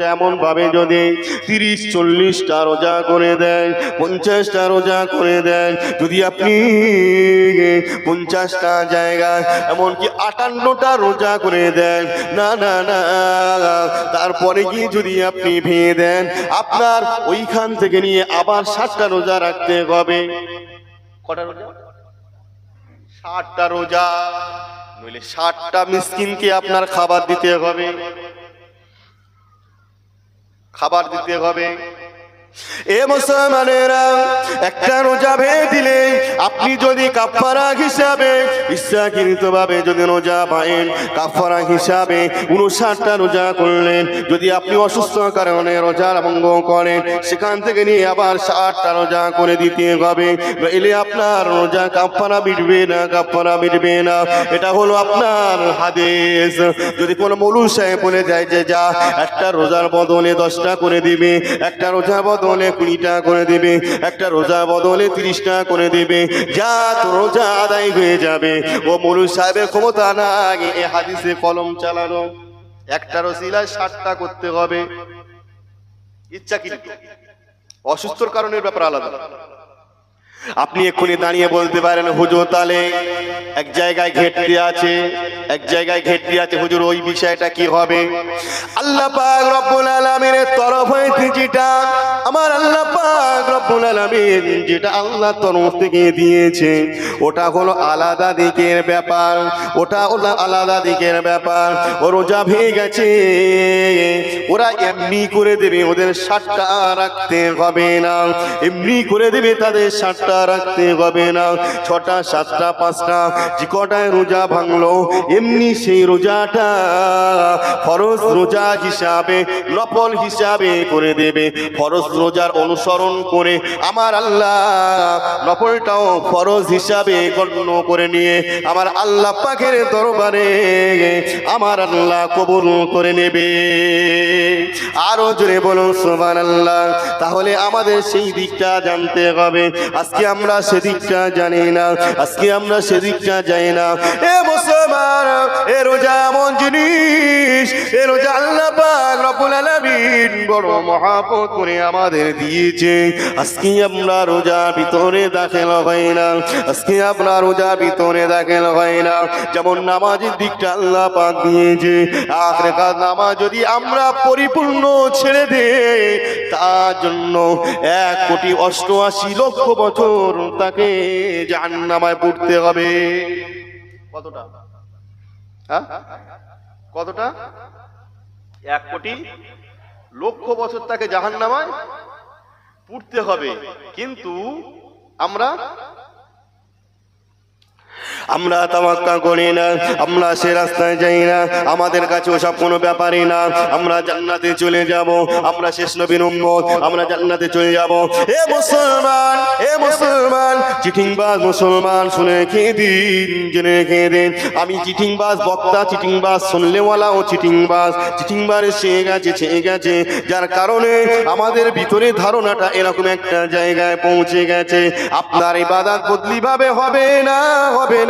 রোজা এমন ভাবে যদি তিরিশ, চল্লিশটা রোজা করে দেন, পঞ্চাশটা রোজা করে দেন, যদি আপনি পঞ্চাশটা জায়গায় এমনকি আটান্নটা রোজা করে দেন, না না না, তারপরে গিয়ে যদি আপনি ভেঙে দেন, আপনার ওইখান থেকে নিয়ে আবার ষাটটা রোজা রাখতে হবে। কটা রোজা? ষাটটা রোজা, নইলে ষাটটা মিসকিনকে আপনার খাবার দিতে হবে। খাবার দিতে হবে। এ মুসলমানেরা, একটা রোজা ভেঙে দিলে আপনি যদি কাফারা হিসাবে ইচ্ছাকৃত ভাবে যদি রোজা পায়েন কাফারা হিসাবে উনষাটটা রোজা করলেন, যদি আপনি অসুস্থ কারণে রোজার ভঙ্গ করেন, সেখান থেকে নিয়ে আবার ষাটটা রোজা করে দিতে হবে। এলে আপনার রোজা কাফারা মিটবে না কাফারা মিটবে না। এটা হলো আপনার হাদেশ যদি কোনো মৌলু সাহেব বলে যায় যে, যা, একটা রোজার বদলে দশটা করে দিবে, একটা রোজা বদলে কুড়িটা করে দেবে, একটা রোজা বদলে তিরিশটা করে দেবে। যা তো রোজা আদায় হয়ে যাবে। ও মরু সাহেবের ক্ষমতা না আগে এ হাদিসে কলম চালানো। একটা রসিলায় ষাটটা করতে হবে। ইচ্ছা কি অসুস্থর কারণের ব্যাপার আলাদা। আপনি এক্ষুনি দাঁড়িয়ে বলতে পারেন, হুজুর, তাহলে এক জায়গায় ঘেটতি আছে, এক জায়গায় ঘেটতি আছে, হুজুর, ওই বিষয়টা কি হবে? আল্লাহ পাক রব্বুল আলামিনের তরফ হইতে যেটা আমার আল্লাহ পাক রব্বুল আলামিন যেটা আল্লাহ তরফ থেকে দিয়েছে, ওটা হলো আলাদা দিকের ব্যাপার, ওটা হলো আলাদা দিকের ব্যাপার। ও রোজা ভেঙে গেছে, ওরা এমনি করে দেবে, ওদের সাতটা রাখতে হবে না। এমনি করে দেবে, তাদের সাতটা রাখতে হবে না, ছটা, সাতটা, পাঁচটা, যে কটায় রোজা ভাঙলো, এমনি সেই রোজাটা ফরজ রোজা হিসাবে, নফল হিসাবে করে দেবে। ফরজ রোজার অনুসরণ করে আমার আল্লাহ নফলটাও ফরজ হিসাবে গণ্য করে নিয়ে, আমার আল্লাহ পাখের দরবারে আমার আল্লাহ কবুল করে নেবে। আরও জোরে বলুন সোমান আল্লাহ তাহলে আমাদের সেই দিকটা জানতে হবে। আজকে আমরা সেদিকটা জানি না, আজকে আমরা সেদিকটা জানি না। এ মুসলমান, এ রোজা এমন জিনিস, এ রোজা আল্লাহ আমাদের দিয়েছে। আজকে আমরা ভিতরে না, আজকে ভিতরে না। যেমন নামাজের দিকটা আল্লাহ পাক দিয়েছে, আখরে নামাজ যদি আমরা পরিপূর্ণ ছেড়ে দেই, তার জন্য এক কোটি অষ্টআশি লক্ষ বছর তাকে জাহান্নামায় পড়তে হবে। কতটা? হ্যাঁ? কতটা? এক কোটি? লক্ষ বছর তাকে জাহান্নামায় পড়তে হবে। কিন্তু আমরা আমরা তামাক্কা করি না, আমরা সে রাস্তায় যাই না, আমাদের কাছে ওসব কোনো ব্যাপারই না। আমরা জান্নাতে চলে যাব, আমরা শেষ নবীর উম্মত, আমরা জান্নাতে চলে যাব। এ মুসলমান এ মুসলমান চিঠিংবাজ মুসলমান, শুনে খেয়ে দিন, জেনে খেয়ে দিন। আমি চিঠিংবাজ বক্তা চিঠিংবাজ শুনলেওয়ালা ও চিঠিংবাজ চিঠিংবার সে গেছে ছেয়ে গেছে, যার কারণে আমাদের ভিতরে ধারণাটা এরকম একটা জায়গায় পৌঁছে গেছে। আপনার ইবাদত বদলি ভাবে হবে না হবে না।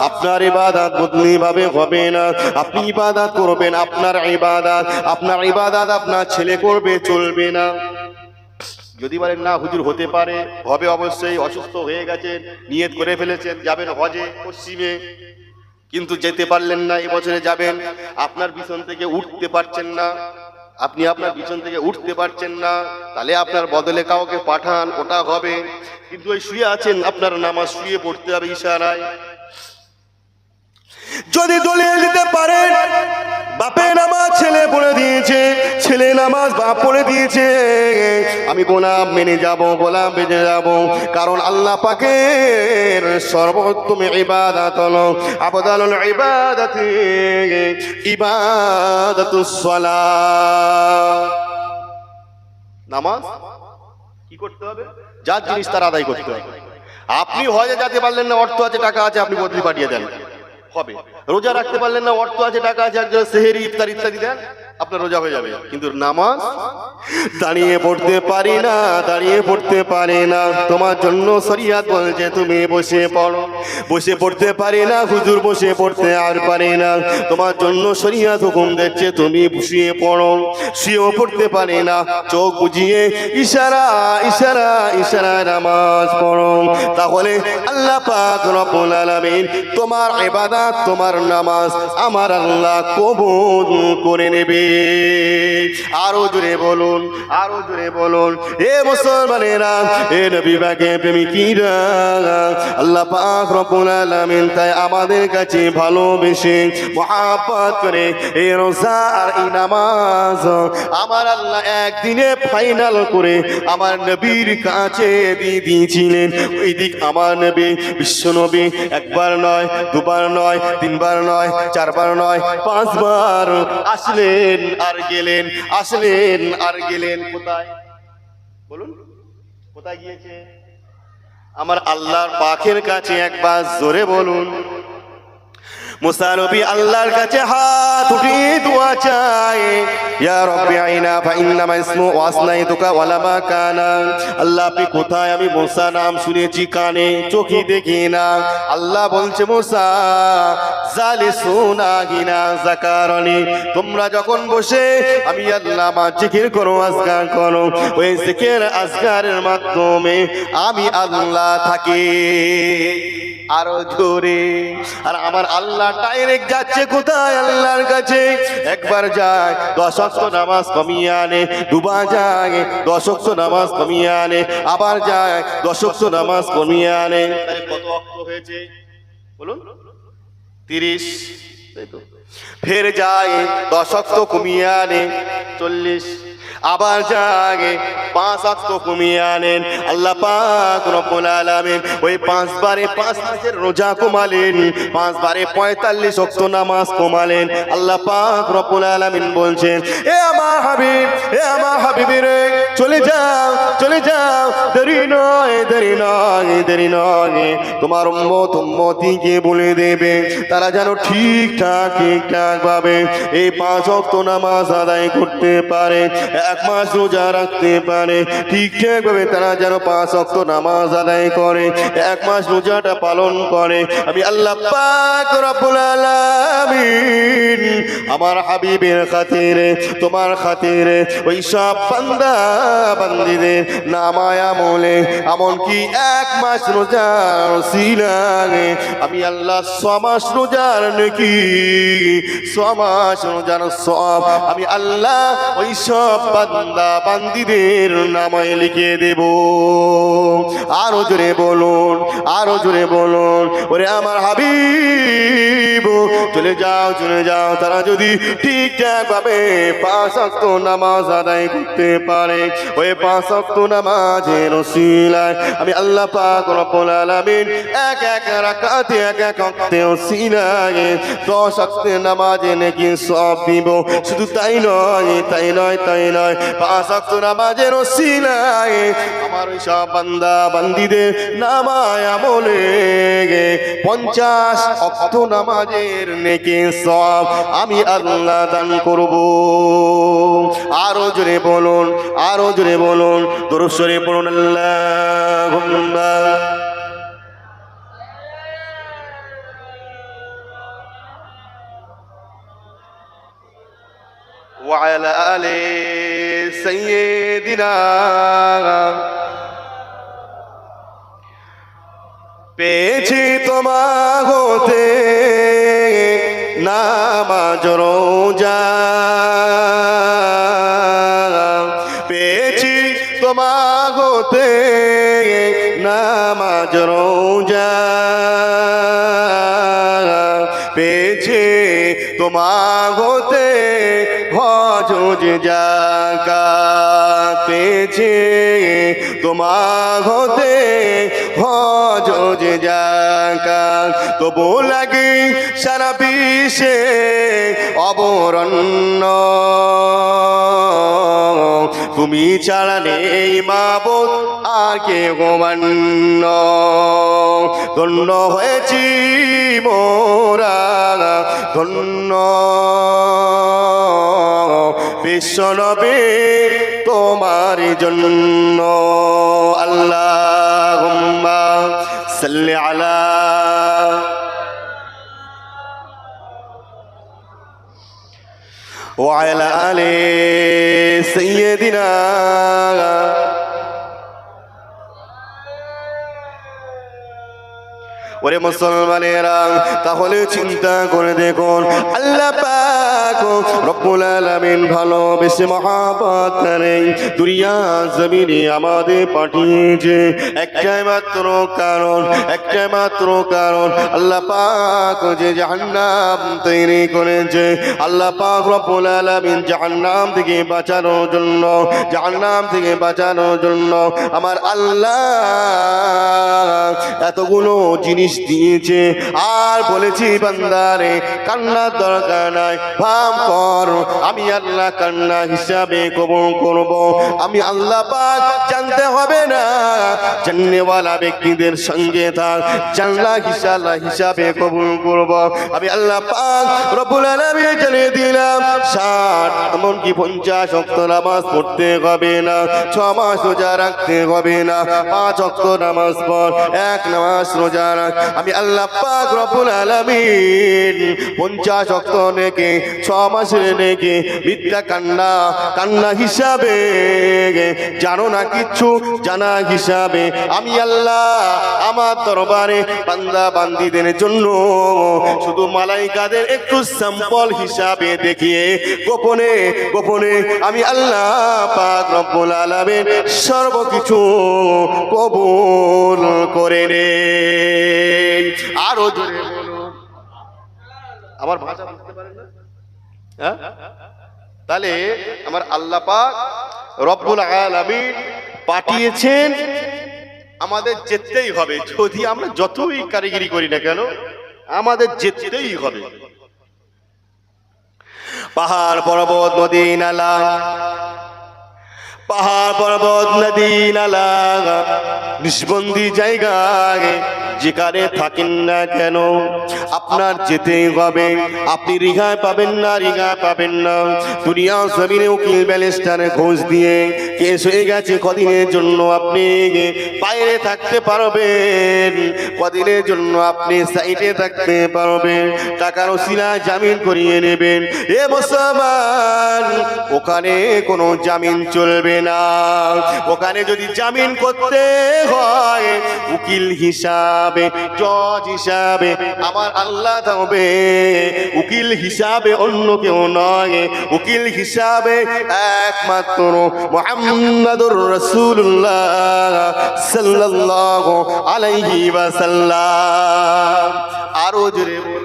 আপনার ইবাদত বদলি ভাবে হবে না। আপনি ইবাদত করবেন, আপনার ইবাদত আপনার ইবাদত আপনার ছেলে করবে, চলবে না। যদি বলেন, না, হুজুর, হতে পারে। হবে অবশ্যই, অসুস্থ হয়ে গেছেন, নিয়ত করে ফেলেছেন, যাবেন হজে, পশ্চিমে। কিন্তু যেতে পারলেন না এবছরে যাবেন। আপনার পিছন থেকে উঠতে পারছেন না। আপনি আপনার পিছন থেকে উঠতে পারছেন না, তাহলে আপনার বদলে কাউকে পাঠান, ওটা হবে। কিন্তু ওই শুয়ে আছেন, আপনার নামাজ শুয়ে পড়তে হবে ইশারায়। যদি দলিল দিতে পারেন বাপে নামাজ ছেলে পড়ে দিয়েছে, ছেলে নামাজ বাপ পড়ে দিয়েছে। আমি গোলাম মেনে যাব, গোলাম মেনে যাব, কারণ আল্লাহ পাকের সর্বোত্তম ইবাদত হলো আবদালুল ইবাদাতি, ইবাদাতুস সালাহ নামাজ? কি করতে হবে? যার জিনিস তার আদায় করতে হবে। আপনি হজে যেতে পারলেন না, অর্থ আছে, টাকা আছে, আপনি বদলি পাঠিয়ে দেন। হবে। রোজা রাখতে পারলেন না অর্থ আছে টাকা আছে একজন সেহেরি ইফতার ইত্যাদি দেন। আপনার রোজা হয়ে যাবে। কিন্তু নামাজ? দাঁড়িয়ে পড়তে পারি না দাঁড়িয়ে পড়তে পারি না। তোমার জন্য শরিয়াত বলছে তুমি বসে পড়ো। বসে পড়তে পারি না হুজুর বসে পড়তে আর পারি না। তোমার জন্য শরিয়াত হুকুম দিচ্ছে তুমি শুয়ে পড়ো। শুয়েও পড়তে পারি না চোখ বুঝিয়ে ইশারা ইশারা ইশারা নামাজ পড়ো। তাহলে আল্লাহ পাক রব্বুল আলামিন তোমার ইবাদত তোমার নামাজ আমার আল্লাহ কবুল করে নেবে। আরও জোরে বলুন, আরও জোরে বলুন। এ মুসলমানেরা, এ নবী বাকে প্রেমিকিরা, আল্লাহ পাক রব্বুল আলামিন তাই আমাদের কাছে ভালোবেসে মহাব্বত করে এই রোজা আর এই নামাজ আমার আল্লাহ একদিনে ফাইনাল করে আমার নবীর কাছে দিয়ে দিয়েছিলেন। ওই দিক আমার নবী, বিশ্ব নবী, একবার নয়, দুবার নয়, তিনবার নয়, চারবার নয়, পাঁচবার আসলেন। আর গেলেন, আসলেন আর গেলেন। কোথায়? বলুন, কোথায় গিয়েছে? আমার আল্লাহর পাখের কাছে একবার জোরে বলুন। মুসানবী আল্লাহর কাছে হাত উঠিয়ে দোয়া চায়। ইয়া রব্বি আইনা ফা ইন্নামা ইসমু ওয়াসনাইতুকা ওয়ালা মা কানা। আল্লাহ আপনি কোথায়? আমি মুসা নাম শুনেছি কানে চোখে দেখি না। আল্লাহ বলছে মুসা জালে সোনা গিনা জাকারনি তোমরা যখন বসে আমি আল্লাহ আমার জিকির করো আজগার করো। ওই জিকির আজগারের মাধ্যমে আমি আল্লাহ থাকি। আরও জোরে। আর আমার আল্লাহ ডাইরেক্ট যাচ্ছে কোথায়? আল্লাহর কাছে। একবার যায় দশক্ষ নামাজ কমিয়ে আনে, দুবার যায় দশক্ষ নামাজ কমিয়ে আনে, আবার যায় দশক্ষ নামাজ কমিয়ে আনে। কত অক্ত হয়েছে? বলুন। তিরিশ। তাই তো। ফের যায় দশক্ত কমিয়ে আনে, চল্লিশ। আবার জাগে পাঁচ অক্ত কমিয়ে আনেন। আল্লাহ পাক রব্বুল আলামিন ওই পাঁচবারে পাঁচ মাসের রোজা কমালেন পাঁচবারে পঁয়তাল্লিশ অক্ত নামাজ কমালেন। আল্লাহ পাক রব্বুল আলামিন বলছেন, এ আমার হাবিব, এ আমার হাবিব রে, চলে যাও চলে যাও। দেরি নয় দেরি নয় দেরি নয়। তোমার উম্মত উম্মতিকে বলে দেবে, তারা যেন ঠিকঠাক ঠিকঠাক ভাবে এই পাঁচ অক্ত নামাজ আদায় করতে পারে। এক মাস রোজা রাখতে পারে। ঠিকঠাক ভাবে তারা যেন পাঁচ অক্ত নামাজ আদায় করে, এক মাস রোজাটা পালন করে। আমি আল্লাহ আমার হাবিবের খাতিরে, তোমার খাতিরে ওই সব বান্দা বান্দিদের নামায় আমলে, এমনকি এক মাস রোজার সিলাগে আমি আল্লাহ সমাস রোজার নাকি সমাস রোজার সব আমি আল্লাহ ওই সব বান্দা বান্দিদের নামায় লিখে দেব। আরও জোরে বলুন, আরও জোরে বলুন, ওরে আমার হাবিব, চলে যাও চলে যাও, তারা যদি ঠিকঠাক ভাবে পাঁচ অক্ত নামাজ আদায় করতে পারে, ওই পাঁচ অক্ত নামাজের ওসিলায় আমি আল্লাহ পাক এক এক রাকাতে, এক এক অক্তে ওসিলায় দশ অক্তে নামাজে নাকি সব দিব। শুধু তাই নয় তাই নয় তাই নয়। পাঁচ অক্ত নামাজের ওসিলায় আমার ওই সব বান্দা বান্দিদের নামায় আমলে পঞ্চাশ অক্ত নামাজের নেকে সব আমি আল্লাহ দান করব। আরও জোরে বলুন, আরও জোরে বলুন দরশ্বরে পড়ুন আল্লাহ وعلى آل سيدنا পেয়েছি তোমার হতে নামাজ রোজা পেয়েছি তোমার হতে নামাজ রোজা পেয়েছে তোমার হতে হজ জাকা পেয়েছে। তোমার হতে ভজ জাকা তবু লাগে সারা বিশ্বে অবরণ্য। তুমি ছাড়া নেই মাবুদ আর কে গোমান্য ধন্য হয়েছি মোরা ধন্য বিশ্বনবী তোমার জন্য আল্লাহ সাল্লি আলা وعلى آل سيدنا ওরে মুসলমানেরা তাহলে চিন্তা করে দেখুন আল্লাহ পাক রব্বুল আলামিন ভালোবেসে মহাবত করে দুনিয়া জমিনে আমাদের পাঠিয়েছে। একটাই মাত্র কারণ, একটাই মাত্র কারণ আল্লাহ পাক যে জাহান্নাম তৈরি করেছে। আল্লাহ পাক রব্বুল আলামিন জাহান্নাম থেকে বাঁচানোর জন্য, জাহান্নাম থেকে বাঁচানোর জন্য আমার আল্লাহ এতগুলো জিনিস দিয়েছে। আর বলেছি, বান্দারে, কান্নার দরকার নাই, ভাব কর। আমি আল্লাহ কান্না হিসাবে কবুল করব। আমি আল্লাহ পাক জানতে হবে না। জান্নেওয়ালা ব্যক্তিদের সঙ্গে থাক জানলা হিসালা হিসাবে কবুল করব। আমি আল্লাহ পাক রব্বুল আলামিন জানিয়ে দিলাম, ষাট, এমনকি পঞ্চাশ অক্ত নামাজ পড়তে হবে না, ছ মাস রোজা রাখতে হবে না, পাঁচ অক্ত নামাজ পর এক নামাজ রোজা রাখ। আমি আল্লাহ পাক রব্বুল আলামিন পঞ্চাশ অক্ত নেকে ছ মাসের নেকে মিথ্যা কান্না কান্না হিসাবে জানো না কিচ্ছু জানা হিসাবে। আমি আল্লাহ আমার দরবারে বান্দা বান্দিদের জন্য শুধু মালাইকাদের একটু স্যাম্পল হিসাবে দেখিয়ে, গোপনে গোপনে আমি আল্লাহ পাক রব্বুল আলামিন সর্বকিছু কবুল করে নে। আরও জোরে আমার ভাষা বুঝতে পারেন না? হ্যাঁ? তাহলে আমার আল্লাহ পাক রব্বুল আলামিন পাঠিয়েছেন, আমাদের যেতেই হবে। যদি আমরা যতই কারিগরি করি না কেন, আমাদের যেতেই হবে। পাহাড়, পর্বত নদী নালা পাহাড় পর্বত, নদী, নালা, নিষ্বন্দি জায়গায় যেখানে থাকেন না কেন? আপনার যেতে হবে। আপনি রিঘায় পাবেন না রিঘায় পাবেন না। দুনিয়া জমিনে উকিল, ব্যালেস্টারে ঘোষ দিয়ে কেস হয়ে গেছে। কদিনের জন্য আপনি বাইরে থাকতে পারবেন। কদিনের জন্য আপনি সাইডে থাকতে পারবেন। টাকার ওসিলা জামিন করিয়ে নেবেন। এ মুসলমান, ওখানে কোনো জামিন চলবে না। ওখানে যদি জামিন করতে হয়, উকিল হিসাবে, জজ হিসাবে আমার আল্লাহ হবে উকিল হিসাবে অন্য কেউ নয়। উকিল হিসাবে একমাত্র মোহাম্মদুর রসুল্লাহ সাল্লাল্লাহু আলাইহি ওয়াসাল্লাম। আরও জোরে বল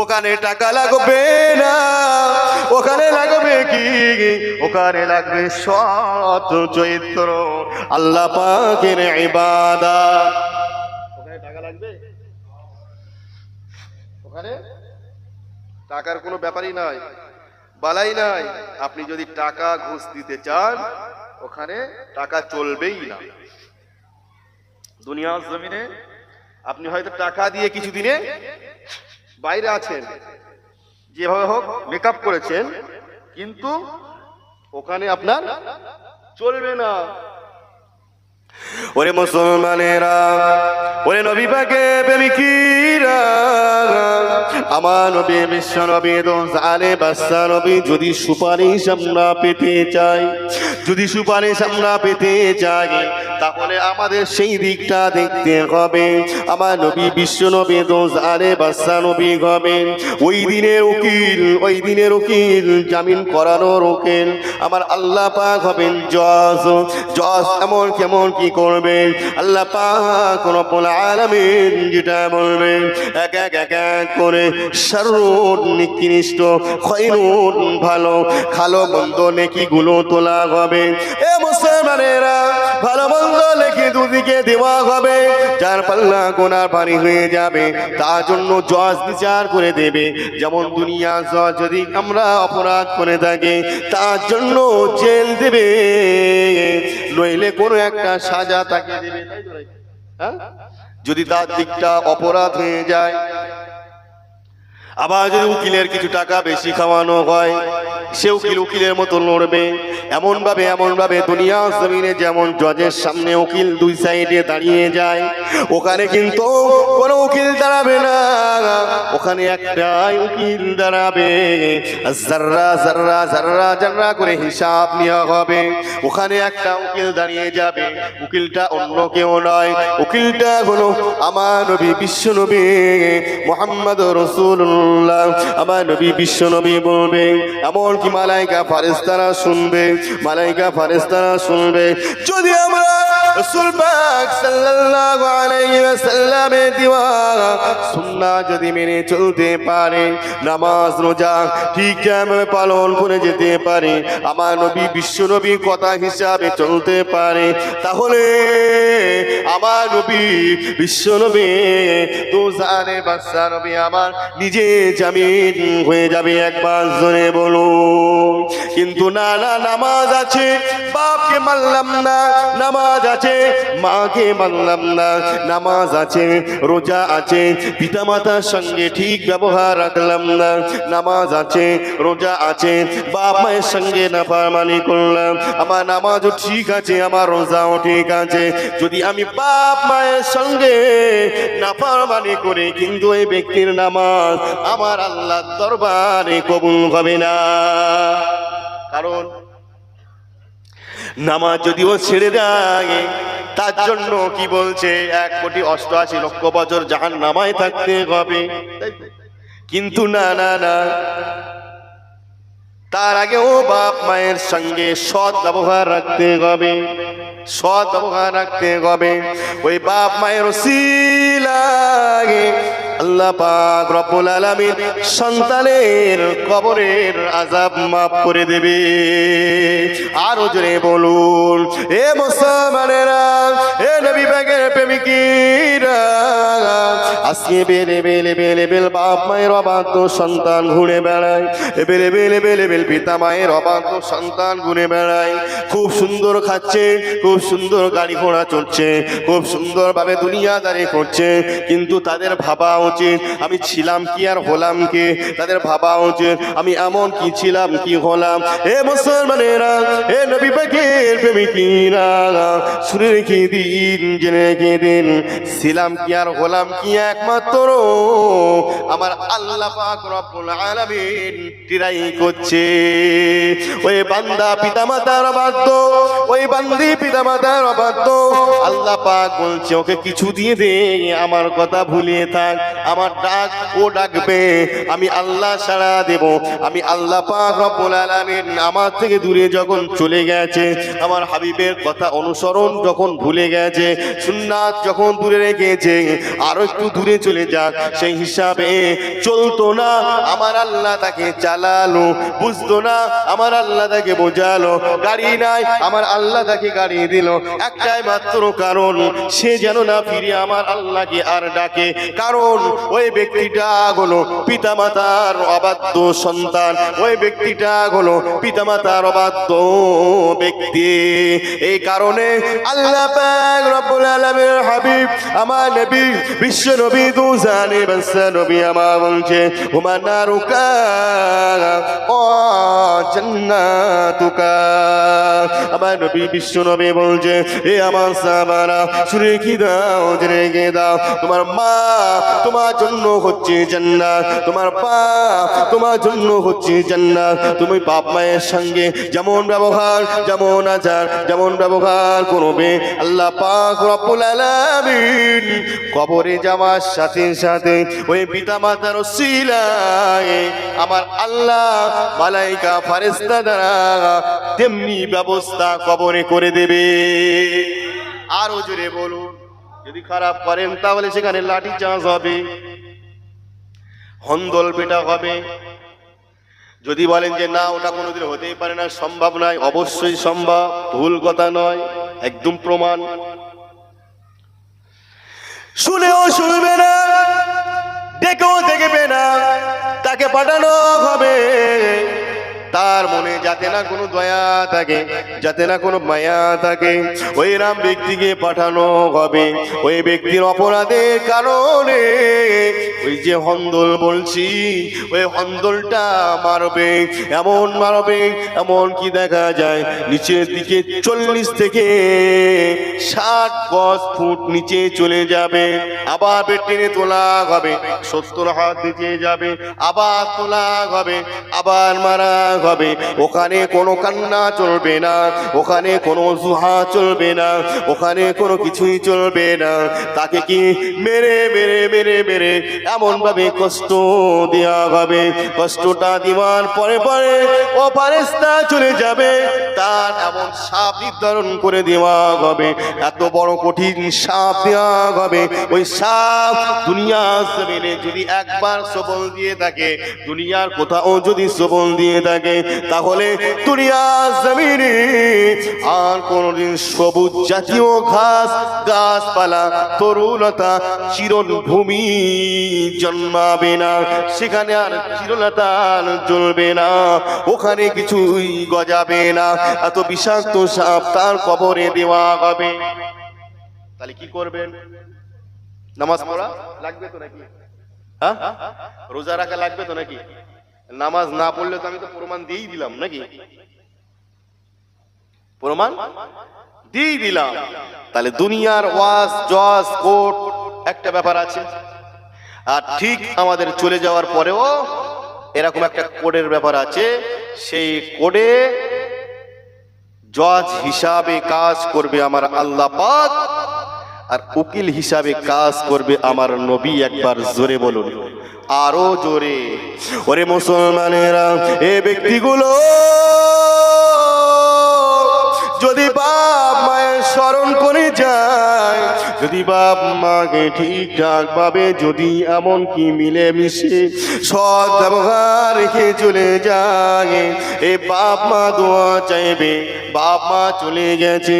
ওখানে টাকা লাগবে না, ওখানে লাগবে কি? ওখানে লাগবে সৎ চরিত্র, আল্লাহ পাকের ইবাদা টাকা লাগবে? ওখানে? টাকার কোনো ব্যাপারই নাই, বালাই নাই। আপনি যদি টাকা ঘুষ দিতে চান, ওখানে টাকা চলবেই না। দুনিয়ার জমিনে আপনি হয়তো টাকা দিয়ে কিছু দিনে বাইরে আছেন, যেভাবে হোক মেকআপ করেছেন, কিন্তু ওখানে আপনার চলবে না। ওরে মুসলমানেরা, ওরে নবী পাকে প্রেমিকিরা, আমার নবী, বিশ্ব নবী দোসালে বাচ্চা নবী, যদি সুপারিশ আমরা পেতে চাই, যদি সুপারিশ আমরা পেতে চাই তাহলে আমাদের সেই দিকটা দেখতে হবে। আমার নবী বিশ্ব নবী দোসালে বাচ্চা নবী হবেন ওই দিনের উকিল, ওই দিনের উকিল, জামিন করানোর উকিল আমার আল্লাহ পাক হবেন জজ। জজ এমন কেমন কি করবেন আল্লাহ পাক রব্বুল আলামিন যেটা বলবেন এক এক এক এক করে সর্বুন নিকৃষ্ট, খৈরুন, ভালো খালো মন্দ নেকি গুলো তোলা হবে। এ মুসলমান মুসলমানেরা, ভালো মন্দ লেখে দুদিকে দেওয়া হবে যার পাল্লা গোনার পানি হয়ে যাবে, তার জন্য জজ বিচার করে দেবে যেমন দুনিয়া জজ যদি আমরা অপরাধ করে থাকি, তার জন্য জেল দেবে নইলে কোনো একটা সাজা তাকে দেবে? হ্যাঁ? যদি তার দিকটা অপরাধ হয়ে যায় আবার যদি উকিলের কিছু টাকা বেশি খাওয়ানো হয়, সে উকিল উকিলের মতো লড়বে। এমন ভাবে এমন ভাবে দুনিয়া জমিনে যেমন জজের সামনে উকিল দুই সাইডে দাঁড়িয়ে যায়, ওখানে কিন্তু কোনো উকিল দাঁড়াবে না। ওখানে একটাই উকিল দাঁড়াবে। জাররা জাররা জাররা জাররা করে হিসাব নেওয়া হবে, ওখানে একটা উকিল দাঁড়িয়ে যাবে। উকিলটা অন্য কেউ নয়, উকিলটা হলো আমার নবী, বিশ্ব নবী মোহাম্মদ রসুল্লাহ আমার নবী বিশ্ব নবী বলবে এমনকি মালাইকা ফারেস্তারা শুনবে? মালাইকা ফারেস্তারা শুনবে, যদি আমরা সুন্নাহ যদি মেনে চলতে পারে, নামাজ, রোজা ঠিক পালন করে যেতে পারে, আমার নবী বিশ্ব নবীর কথা হিসাবে চলতে পারে, তাহলে আমার নবী, বিশ্ব নবী দুজানে বাচ্চা নবী আমার নিজে জামিন হয়ে যাবে, একবার জোরে বলুন। কিন্তু না না, নামাজ আছে, বাপকে মানলাম না, নামাজ আছে, মাকে মানলাম না, নামাজ আছে, রোজা আছে, পিতামাতার সঙ্গে ঠিক ব্যবহার রাখলাম না, নামাজ আছে, রোজা আছে, বাপ মায়ের সঙ্গে নাফারমানি করলাম, আমার নামাজও ঠিক আছে, আমার রোজাও ঠিক আছে, যদি আমি বাপ মায়ের সঙ্গে নাফারমানি করে কিন্তু এই ব্যক্তির নামাজ আমার আল্লাহ দরবারে কবুল হবে না। কারণ নামাজ যদিও ছেড়ে দেয়, তার জন্য কি বলছে, এক কোটি অষ্টআশি লক্ষ বছর জাহান নামায় থাকতে হবে। কিন্তু না না না। তার আগেও বাপ মায়ের সঙ্গে সৎ ব্যবহার রাখতে হবে, সৎ ব্যবহার রাখতে হবে। ওই বাপ মায়ের ওসিলাগে আল্লাহ পাক রব্বুল আলামিন সন্তানের কবরের আযাব মাফ করে দেবে। আরও জোরে বলুন, এ মুসলমানেরা, এ নবী পাকের প্রেমিকিরা আজকে বেলে বেলে বেলে বেল বাপ মায়ের অবাধ্য সন্তান ঘুরে বেড়ায়। বেলে বেলে বেলে বেল পিতা মায়ের অবাধ্য সন্তান ঘুরে বেড়ায়। খুব সুন্দর খাচ্ছে, খুব সুন্দর গাড়ি ঘোড়া চড়ছে, খুব সুন্দর ভাবে দুনিয়াদারি করছে। কিন্তু তাদের ভাবা উচিত, আমি ছিলাম কি আর হলাম কে? তাদের ভাবা উচিত, আমি এমন কি ছিলাম, কি হলাম? এ মুসলমানেরা, এ নবী পাকের প্রেমিকিরা শুনে রেখে দিন, জেনে রেখে দিন, ছিলাম কি আর হলাম কি একমাত্র আল্লাহ পাক রব্বুল আলামিন টিরাই করছে। ওই বান্দা পিতামাতার অবাধ্য, ওই বান্দি পিতামাতার অবাধ্য। আল্লাহ পাক বলছে, ওকে কিছু দিয়ে দে, আমার কথা ভুলিয়ে থাক, আমার ডাক ও ডাকবে, আমি আল্লাহ সাড়া দেব। আমি আল্লাহ পাক রব্বুল আলামিন আমার থেকে দূরে যখন চলে গেছে, আমার হাবিবের কথা অনুসরণ যখন ভুলে গেছে, সুন্নাত যখন দূরে রেখেছে, আরও একটু দূরে চলে যাক, সেই হিসাবে চলতো না। আমার আল্লাহ তাকে চালালো, বুঝতো না। আমার আল্লাহ তাকে বোঝালো। গাড়ি নাই, আমার আল্লাহ তাকে গাড়ি দিল। একটাই মাত্র কারণ, সে যেন না ফিরে আমার আল্লাহকে আর ডাকে। কারণ, ওই ব্যক্তিটা হলো পিতামাতার অবাধ্য সন্তান। ওই ব্যক্তিটা হলো পিতামাতার অবাধ্য ব্যক্তি। এই কারণে আল্লাহ হাবিব, আমার নবী, বিশ্ব নবী নবী আমার নারুকা ও আমার নবী, বিশ্ব নবী বলছে, এ আমার কি দাও, জেনে গে দাও, তোমার মা তোমার জন্য হচ্ছে জান্নাত, তোমার পা তোমার জন্য হচ্ছে জান্নাত, তুমি বাপ মায়ের সঙ্গে যেমন ব্যবহার, যেমন আচার, যেমন ব্যবহার করবে, আল্লাহ পাক কবরে যাওয়ার সাথে সাথে ওই পিতা মাতার আমার আল্লাহ, মালাইকা ফারেস্তা দ্বারা তেমনি ব্যবস্থা কবরে করে দেবে। আরও জোরে বলুন, যদি খারাপ করেন তাহলে সেখানে লাঠি চার্জ হবে, হন্দল পেটা হবে। যদি বলেন যে না, ওটা কোনোদিন হতেই পারে না, সম্ভব নয়, অবশ্যই সম্ভব, ভুল কথা নয়, একদম প্রমাণ। শুনেও শুনবে না দেখেও দেখবে না তাকে পাঠানো হবে। তার মনে যাতে না কোনো দয়া থাকে, যাতে না কোনো মায়া থাকে। ওই রাম ব্যক্তিকে পাঠানো হবে। ওই ব্যক্তির অপরাধের কারণে ওই যে হন্দল বলছি, ওই হন্দলটা মারবে, এমন মারবে, এমন কি দেখা যায়? নিচের দিকে চল্লিশ থেকে ষাট গজ ফুট নিচে চলে যাবে। আবার টেনে তোলা হবে, সত্তর হাত নিচে যাবে, আবার তোলা হবে, আবার মারা হবে। ওখানে কোনো কান্না চলবে না। ওখানে কোনো জুহা চলবে না। ওখানে কোনো কিছুই চলবে না। তাকে কি মেরে মেরে মেরে মেরে এমন ভাবে কষ্ট দেওয়া হবে? কষ্টটা দিবার পরে পরে ও পারেস্তা চলে যাবে। তার এমন সাপ নির্ধারণ করে দেওয়া হবে। এত বড় কঠিন সাপ দেওয়া হবে। ওই সাপ দুনিয়া যদি একবার সবল দিয়ে থাকে, দুনিয়ার কোথাও যদি সবল দিয়ে থাকে তাহলে দুনিয়া জমিনে আর কোনোদিন সবুজ জাতীয় ঘাস, গাছপালা তরুলতা চিরভূমি জন্মাবে না। সেখানে আর চিরলতা জ্বলবে না, ওখানে কিছুই গজাবে না। এত বিষাক্ত সাপ তার কবরে দেওয়া হবে। তাহলে কি করবেন? নামাজ পড়া লাগবে তো নাকি? হ্যাঁ? রোজা রাখা লাগবে তো নাকি? নামাজ না পড়লে তো আমি তো প্রমাণ দিয়েই দিলাম নাকি? প্রমাণ? দিয়েই দিলাম। তাহলে দুনিয়ার ওয়াজ, জজ, কোর্ট, একটা ব্যাপার আছে। আর ঠিক আমাদের চলে যাওয়ার পরেও এরকম একটা কোডের ব্যাপার আছে। সেই কোডে জজ হিসাবে কাজ করবে আমার আল্লাহ আর উকিল হিসাবে কাজ করবে আমার নবী একবার জোরে বলুন। আরও জোরে। ওরে মুসলমানেরা, এ ব্যক্তিগুলো যদি বাপ মায়ের স্মরণ করে যায়, যদি বাপ মাকে ঠিকঠাক ভাবে যদি এমন কি মিলে মিশে সৎ ব্যবহার রেখে চলে যায়, এ বাপ মা দোয়া চাইবে, বাপ মা চলে গেছে,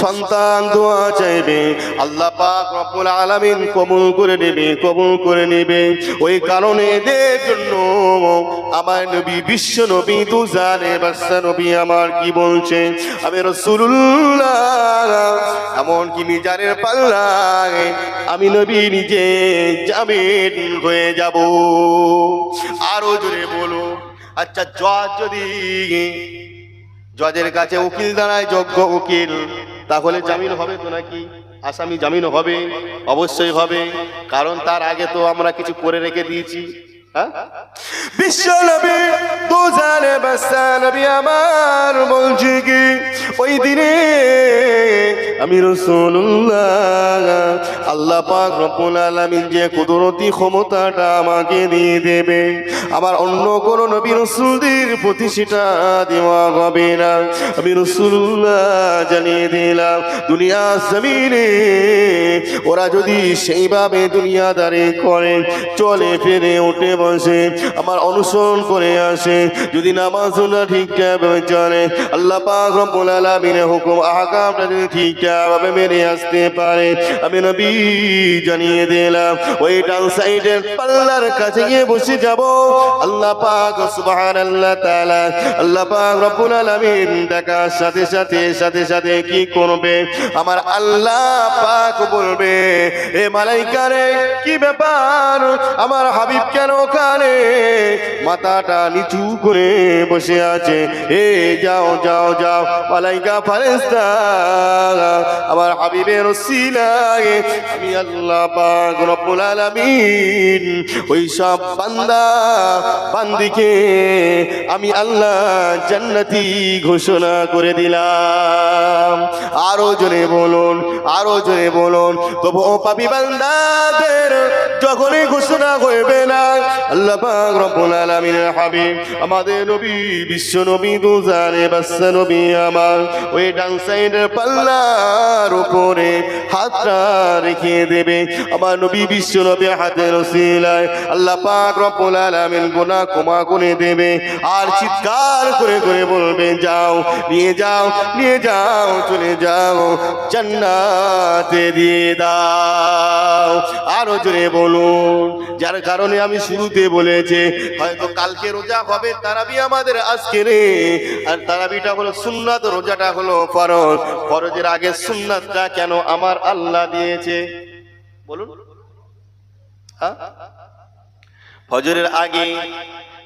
সন্তান দোয়া চাইবে, আল্লাহ পাক রব্বুল আলামিন কবুল করে নেবে, কবুল করে নেবে। ওই কারণে এদের জন্য আমার নবী, বিশ্ব নবী তু জানে নবী আমার কি বলছে? আমি রসুল্লাহ এমন কি মিজানের পাল্লায় আমি নবী নিজে জামিন হয়ে যাব। আরও জোরে বলো আচ্ছা জজ যদি, জজের কাছে উকিল দাঁড়ায় যোগ্য উকিল, তাহলে জামিন হবে তো নাকি? আসামি জামিন হবে, অবশ্যই হবে, কারণ তার আগে তো আমরা কিছু করে রেখে দিয়েছি। হ্যাঁ? বিশ্ব নবী দুজানে আমার বলছি কি ওই দিনে আমি রসুল্লাহ আল্লাহ পাক যে কুদরতি ক্ষমতাটা আমাকে দিয়ে দেবে, আমার অন্য কোন নবী রসুলদের প্রতি সেটা দেওয়া হবে না আমি রসুল্লাহ জানিয়ে দিলাম, দুনিয়া জমিনে ওরা যদি সেইভাবে দুনিয়াদারি করে, চলে ফিরে উঠে বসে, আমার অনুসরণ করে আসে। যদি নামাজ না ঠিকঠাক চলে, আল্লাহ পাক হুকুম আহকামটা যদি ঠিকঠাক ভাবে মেরে আসতে পারে, আমি নবী জানিয়ে দিলাম, ওই ডান সাইডের পাল্লার কাছে গিয়ে বসে যাব। আল্লাহ পাক সুবহানাল্লাহ তাআলা, আল্লাহ পাক রব্বুল আলামিন দেখার সাথে সাথে সাথে সাথে কি করবে? আমার আল্লাহ পাক বলবে, এ মালাইকারে কি ব্যাপার? আমার হাবিব কেন ওখানে মাথাটা নিচু করে বসে আছে। এ, যাও যাও যাও, মালাইকা ফারেস্তা আমার হাবিবের সিলায় আমি আল্লাহ পাক রব্বুল আলামিন, ওই সব বান্দা, বান্দিকে আমি আল্লাহ জান্নাতি ঘোষণা করে দিলাম। আরও জনে বলুন, আরও জনে বলুন তবু পাপি বান্দাদের যখনই ঘোষণা করবে না আল্লাহ পাক রব্বুল আলামিনের হাবিব, আমাদের নবী, বিশ্ব নবী দুজারে, বাচ্চা নবী আমার, ওই ডান সাইডের পাল্লা আমার উপরে হাতটা রেখে দেবে। আমার নবী, বিশ্ব নবী হাতের ওসিলায় আল্লাহ পাক রব্বুল আলামিন গুনাহ ক্ষমা করে দেবে। আর চিৎকার করে করে বলবে, যাও, নিয়ে যাও নিয়ে যাও, চলে যাও, জান্নাতে দিয়ে দাও। আরও জোরে বলুন, যার কারণে আমি শুরুতে বলেছি। হয়তো কালকে রোজা হবে, তারাবি আমাদের আজকে রে। আর তারাবিটা হলো সুন্নাত, রোজাটা হলো ফরজ। ফরজের আগে সুন্নাতটা কেন আমার আল্লাহ দিয়েছে? বলুন। হ্যাঁ? ফজরের আগে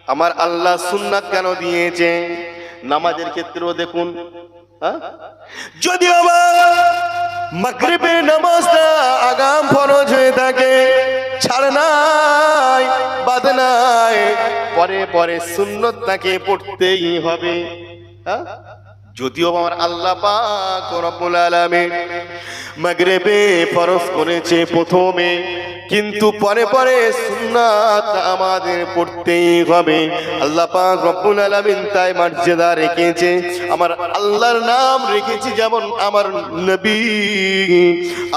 আমার আল্লাহ সুন্নাত কেন দিয়েছে? নামাজের ক্ষেত্রেও দেখুন। হ্যাঁ? যদি আমার মাগরিবের নামাজটা আগাম ফরজ হয়ে থাকে ছাড় নাই, বাদ নাই পরে পরে সুন্নত তাকে পড়তেই হবে হ্যাঁ? যদিও আমার আল্লাহ পাক রব্বুল আলামিন মাগরিবে ফরজ করেছে প্রথমে কিন্তু পরে পরে সুন্নাত আমাদের পড়তেই হবে। আল্লাহ পাক রব্বুল আলামিন তাই মর্যাদা রেখেছে। আমার আল্লাহর নাম রেখেছি যেমন আমার নবী,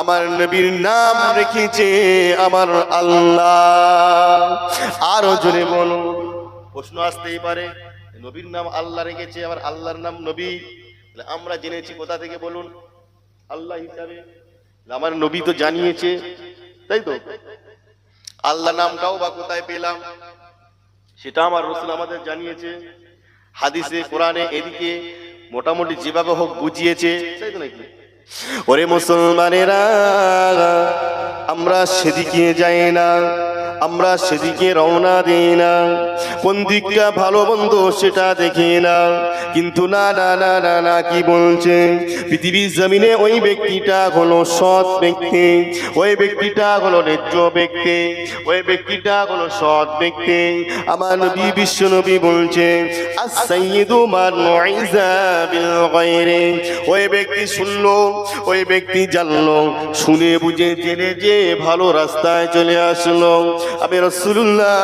আমার নবীর নাম রেখেছে আমার আল্লাহ। আরও জোরে বলো, প্রশ্ন আসতেই পারে, নবীর নাম আল্লাহ রেখেছে, আমার আল্লাহর নাম নবী। আমরা জেনেছি কোথা থেকে বলুন? আল্লাহ হিসাবে। আমার নবী তো জানিয়েছে তাই তো? আল্লাহ নামটাও বা কোথায় পেলাম? সেটা আমার রসুল আমাদের জানিয়েছে। হাদিসে, কোরআনে, এদিকে মোটামুটি যেভাবে হোক বুঝিয়েছে। তাই তো নাকি? ওরে মুসলমানেরা, আমরা সেদিকে যাই না। আমরা সেদিকে রওনা দিই না। কোন দিকটা ভালো বন্ধ সেটা দেখি না। কিন্তু না না না না না, কি বলছে? পৃথিবীর জমিনে ওই ব্যক্তিটা হলো সৎ ব্যক্তি। ওই ব্যক্তিটা হলো ন্যায্য ব্যক্তি। ওই ব্যক্তিটা হলো সৎ ব্যক্তি। আমার নবী, বিশ্ব নবী বলছে ওই ব্যক্তি শুনলো, ওই ব্যক্তি জানলো, শুনে বুঝে জেনে যে ভালো রাস্তায় চলে আসলো। আমি রসুল্লাহ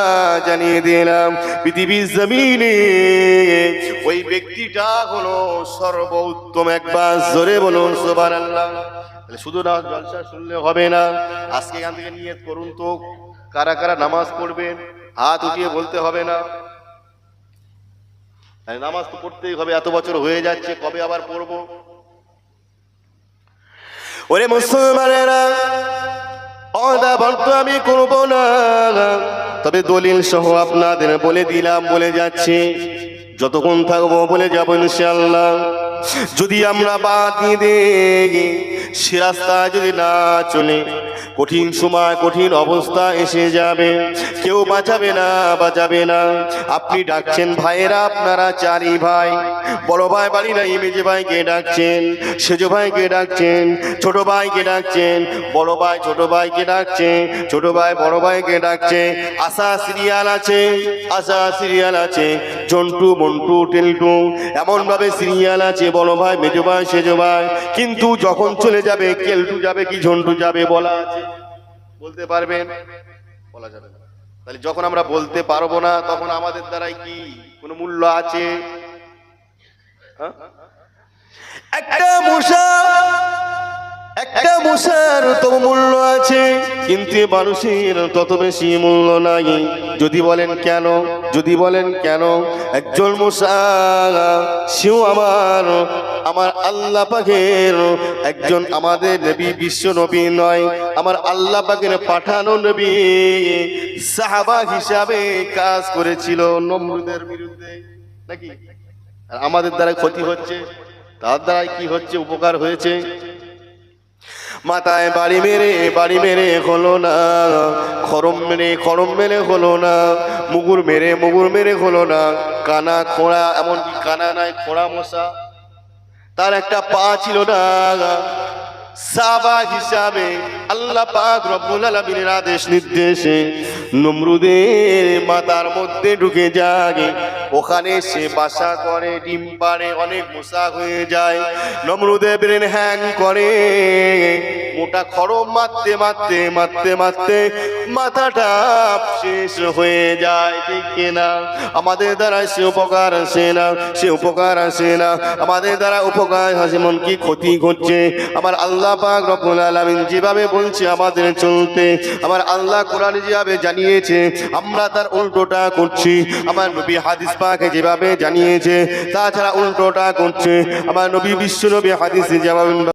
জানিয়ে দিলাম, পৃথিবীর জমিনে ওই ব্যক্তিটা হলো সর্বোত্তম। একবার জোরে বলুন সোবার আল্লাহ শুধু না, জলসা শুনলে হবে না। আজকে এখান থেকে নিয়ত করুন তো, কারা কারা নামাজ পড়বেন, হাত উঠিয়ে বলতে হবে না। নামাজ তো পড়তেই হবে, এত বছর হয়ে যাচ্ছে, কবে আবার পড়ব? ওরে মুসলমানেরা আমি করব না। তবে দলিল সহ আপনাদের বলে দিলাম, বলে যাচ্ছি। যতক্ষণ থাকব বলে যাব ইনশাল্লাহ যদি আমরা বাদ দিয়ে সে রাস্তায় যদি না চলে, কঠিন সময়, কঠিন অবস্থা এসে যাবে। কেউ বাঁচাবে না বাঁচাবে না। আপনি ডাকছেন, ভাইয়েরা, আপনারা চারি ভাই। বড় ভাই, বাড়ি নাই, মেজে ভাইকে ডাকছেন, সেজ ভাইকে ডাকছেন, ছোট ভাইকে ডাকছেন, বড় ভাই, ছোট ভাইকে ডাকছে ছোট ভাই, বড় ভাইকে ডাকছে আশা সিরিয়াল আছে, আশা সিরিয়াল আছে, জন্টু, মন্টু টেলটু এমন ভাবে সিরিয়াল আছে বড় ভাই, মেজো ভাই, সেজো ভাই, কিন্তু যখন চলে যাবে, কেলটু যাবে কি ঝন্টু যাবে বলা আছে। বলতে পারবেন বলা যাবে না। তাহলে যখন আমরা বলতে পারব না, তখন আমাদের দ্বারাই কি? কোনো মূল্য আছে? হ্যাঁ? একটা মশা একটা মশার তো মূল্য আছে, কিন্তু মানুষের তত বেশি মূল্য নাই। যদি বলেন কেন? যদি বলেন কেন? একজন মশা সেও আমার আমার আল্লাহ পাখের একজন আমাদের নবী, বিশ্ব নবী নয়, আমার আল্লাহ পাখের পাঠানো নবী সাহাবা হিসাবে কাজ করেছিল নমরুদের বিরুদ্ধে। নাকি? আর আমাদের দ্বারা ক্ষতি হচ্ছে, তার দ্বারাই কি হচ্ছে, উপকার হয়েছে? মাথায় বাড়ি মেরে বাড়ি মেরে হলো না। খরম মেরে খরম মেরে হলো না। মুগুর মেরে মুগুর মেরে হলো না। কানা খোঁড়া, এমনকি কানা নাই, খোঁড়া মশা। তার একটা পা ছিল না। সাবা হিসাবে আল্লাহ নির্দেশে নমরুদের মাতার মধ্যে ঢুকে যায় ওখানে সে বাসা করে, ডিম পাড়ে, অনেক মশা হয়ে যায়। নমরুদে ব্রেন হ্যাং করে। মোটা খড়ম মারতে মারতে মারতে মারতে মাথাটা শেষ হয়ে যায়, ঠিক কিনা? আমাদের দ্বারা সে উপকার আসে না, সে উপকার আসে না। আমাদের দ্বারা উপকার আসে মন কি ক্ষতি করছে আমার আল্লাহ পাক রব্বুল আলামিন যেভাবে বলছে আমাদের চলতে, আমার আল্লাহ কোরআন যেভাবে জানিয়েছে, আমরা তার উল্টোটা করছি। আমার নবী হাদিস পাকে যেভাবে জানিয়েছে তাছাড়া উল্টোটা করছে। আমার নবী বিশ্ব নবী হাদিসে যেমন